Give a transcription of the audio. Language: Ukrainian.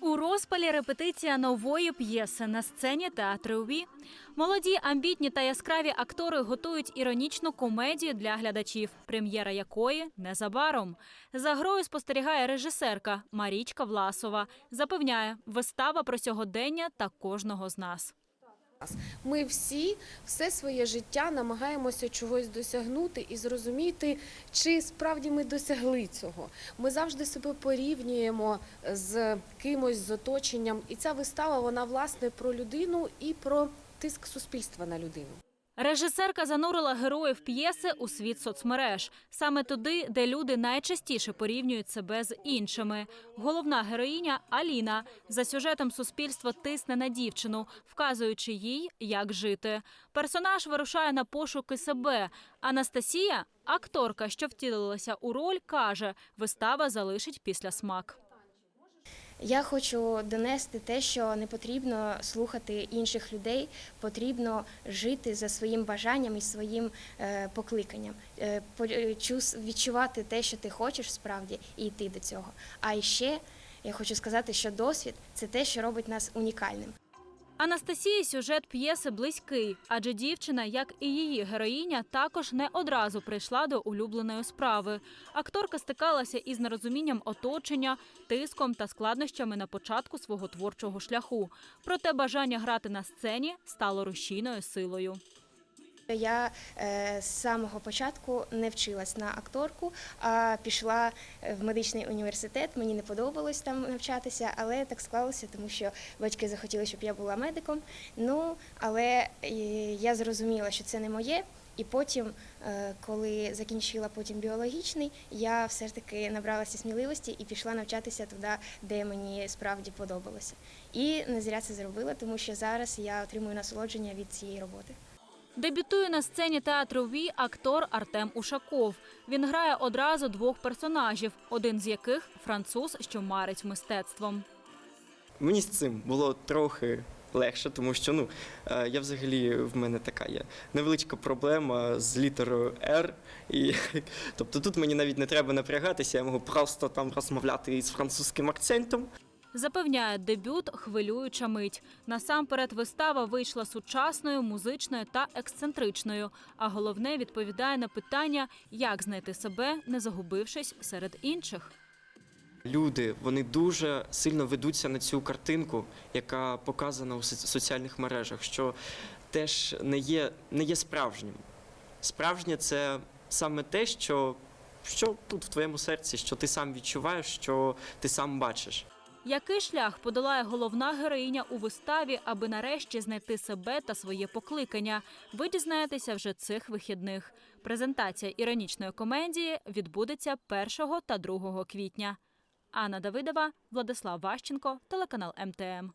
У розпалі репетиція нової п'єси на сцені театру УВІ. Молоді, амбітні та яскраві актори готують іронічну комедію для глядачів, прем'єра якої незабаром. За грою спостерігає режисерка Марічка Власова. Запевняє, вистава про сьогодення та кожного з нас. Ми всі все своє життя намагаємося чогось досягнути і зрозуміти, чи справді ми досягли цього. Ми завжди себе порівнюємо з кимось з оточенням, і ця вистава вона власне про людину і про тиск суспільства на людину. Режисерка занурила героїв п'єси у світ соцмереж, саме туди, де люди найчастіше порівнюють себе з іншими. Головна героїня Аліна за сюжетом суспільство тисне на дівчину, вказуючи їй, як жити. Персонаж вирушає на пошуки себе. Анастасія, акторка, що втілилася у роль, каже, вистава залишить після смак. Я хочу донести те, що не потрібно слухати інших людей, потрібно жити за своїм бажанням і своїм е, покликанням, Е, е, відчувати те, що ти хочеш справді, і йти до цього. А ще я хочу сказати, що досвід це те, що робить нас унікальним. Анастасії сюжет п'єси близький, адже дівчина, як і її героїня, також не одразу прийшла до улюбленої справи. Акторка стикалася із нерозумінням оточення, тиском та складнощами на початку свого творчого шляху. Проте бажання грати на сцені стало рушійною силою. Я е, з самого початку не вчилась на акторку, а пішла е, в медичний університет. Мені не подобалось там навчатися, але так склалося, тому що батьки захотіли, щоб я була медиком. Ну, але е, я зрозуміла, що це не моє. І потім, коли закінчила потім біологічний, я все ж таки набралася сміливості і пішла навчатися туди, де мені справді подобалося. І не зря це зробила, тому що зараз я отримую насолодження від цієї роботи. Дебютує на сцені театру ВІ актор Артем Ушаков. Він грає одразу двох персонажів, один з яких француз, що марить мистецтвом. Мені з цим було трохи легше, тому що ну е, я взагалі в мене така є невеличка проблема з літерою R. І тобто тут мені навіть не треба напрягатися, я можу просто там розмовляти із французьким акцентом. Запевняє, дебют хвилююча мить. Насамперед, вистава вийшла сучасною, музичною та ексцентричною. А головне відповідає на питання, як знайти себе, не загубившись серед інших. Люди вони дуже сильно ведуться на цю картинку, яка показана у соціальних мережах, що теж не є, не є справжнім. Справжнє це саме те, що, що тут в твоєму серці, що ти сам відчуваєш, що ти сам бачиш. Який шлях подолає головна героїня у виставі, аби нарешті знайти себе та своє покликання? Ви дізнаєтеся вже цих вихідних. Презентація іронічної комедії відбудеться 1 та 2 квітня. Анна Давидова, Владислав Ващенко, телеканал МТМ.